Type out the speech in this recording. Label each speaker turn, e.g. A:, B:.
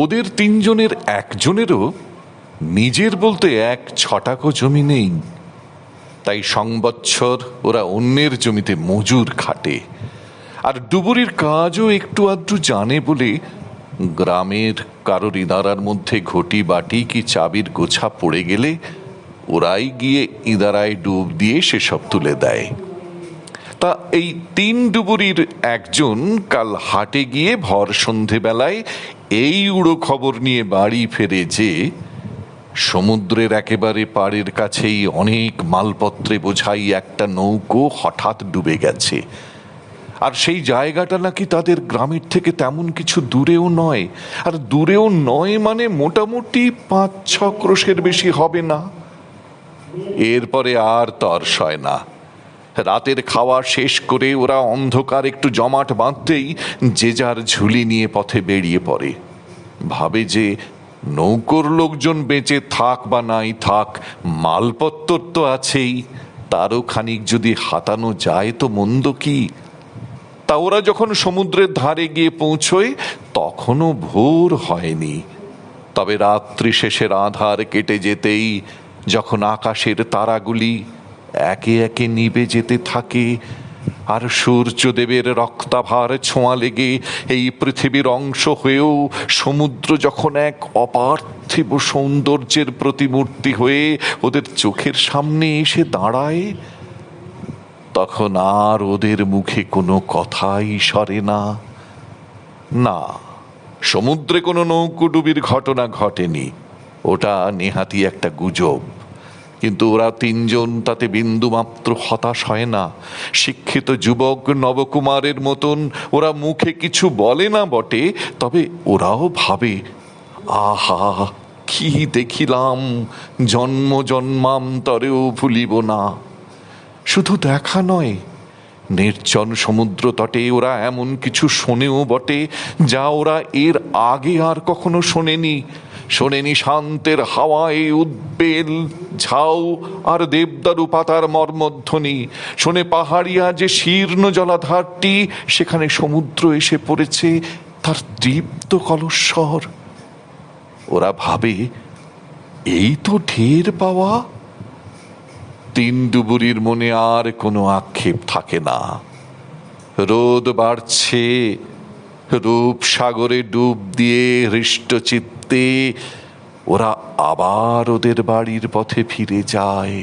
A: ওদের তিনজনের একজনেরও নিজের বলতে এক ছটাকো জমি নেই। তাই সংবৎসর ওরা অন্যের জমিতে মজুর খাটে। আর ডুবুরির কাজও একটু আধটু জানে বলে গ্রামের কারোর ইদারার মধ্যে ঘটি বাটি কি চাবির গোছা পড়ে গেলে ওরাই গিয়ে ইদারায় ডুব দিয়ে সেসব তুলে দেয়। তা এই তিন ডুবুরির একজন কাল হাটে গিয়ে ভর সন্ধেবেলায় এই উড়ো খবর নিয়ে বাড়ি ফেরে যে সমুদ্রের একেবারে পাড়ের কাছেই অনেক মালপত্রে বোঝাই একটা নৌকো হঠাৎ ডুবে গেছে। আর সেই জায়গাটা নাকি তাদের গ্রামের থেকে তেমন কিছু দূরেও নয়। আর দূরেও নয় মানে মোটামুটি পাঁচ ছ ক্রোশের বেশি হবে না। এরপরে আর তর সয় না। রাতের খাওয়া শেষ করে ওরা অন্ধকার একটু জমাট বাঁধতেই যে যার ঝুলি নিয়ে পথে বেরিয়ে পড়ে। ভাবে যে নৌকর লোকজন বেঁচে থাক বা নাই থাক, মালপত্তর তো আছেই, তারও খানিক যদি হাতানো যায় তো মন্দ কি? তা ওরা যখন সমুদ্রের ধারে গিয়ে পৌঁছয়, তখনও ভোর হয়নি। তবে রাত্রি শেষের আধার কেটে যেতেই যখন আকাশের তারাগুলি একে একে নিবে যেতে থাকে। আর সূর্যদেবের রক্তাভার ছোঁয়া লেগে এই পৃথিবীর অংশ হয়েও সমুদ্র যখন এক অপার্থিব সৌন্দর্যের প্রতিমূর্তি হয়ে ওদের চোখের সামনে এসে দাঁড়ায়, তখন আর ওদের মুখে কোনো কথাই সরে না। না, সমুদ্রে কোনো নৌকোডুবির ঘটনা ঘটেনি। ওটা নেহাতি একটা গুজব। কিন্তু ওরা তিনজন তাতে বিন্দুমাত্র হতাশ হয় না। শিক্ষিত যুবক নবকুমারের মতন ওরা মুখে কিছু বলে না বটে, তবে ওরাও ভাবে, আহা, কি দেখিলাম, জন্ম জন্মান্তরেও ভুলিব না। শুধু দেখা নয়, নির্জন সমুদ্র তটে ওরা এমন কিছু শোনেও বটে, যা ওরা এর আগে আর কখনো শোনেনি। শোনেনি শান্তের হাওয়ায় উদ্বেল, ঝাউ আর দেবদারু পাতার মর্মধ্বনি। শোনে পাহাড়িয়া যে শীর্ণ জলাধারটি, সেখানে সমুদ্র এসে পড়েছে, তার দীপ্ত কলস্বর। ওরা ভাবে, এই তো ঢের পাওয়া। তিন ডুবুরির মনে আর কোনো আক্ষেপ থাকে না। রোদ বাড়ছে রূপ সাগরে ডুব দিয়ে হৃষ্ট চিত্তে ওরা আবার ওদের বাড়ির পথে ফিরে যায়।